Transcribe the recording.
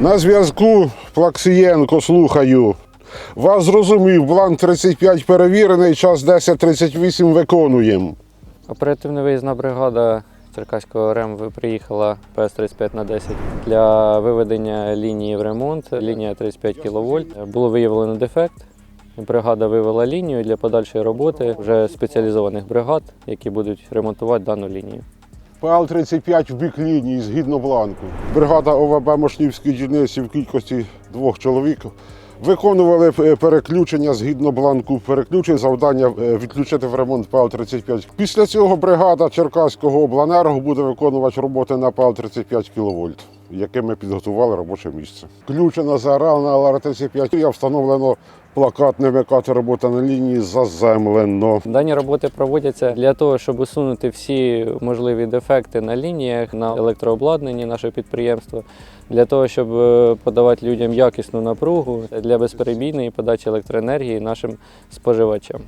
На зв'язку Плаксієнко, слухаю. Вас зрозумів, бланк 35 перевірений, час 10.38 виконуємо. Оперативно виїзна бригада Черкаського РЕМ приїхала ПС-35 на 10 для виведення лінії в ремонт. Лінія 35 кВт. Було виявлено дефект. Бригада вивела лінію для подальшої роботи вже спеціалізованих бригад, які будуть ремонтувати дану лінію. ПЛ-35 в бік лінії згідно бланку. Бригада ОВБ Мошнівської дільниці в кількості двох чоловік виконували е, переключення згідно бланку переключень, завдання е, відключити в ремонт ПЛ-35. Після цього бригада Черкаського обленерго буде виконувати роботи на ПЛ-35 кВт, яке ми підготували робоче місце. Включена ЗРЛ на ЛР-35 Я встановлено плакат «Не вмикати робота на лінії заземлено. Дані роботи проводяться для того, щоб усунути всі можливі дефекти на лініях, на електрообладнанні нашого підприємства, для того, щоб е, подавати людям якісну напругу для безперебійної подачі електроенергії нашим споживачам.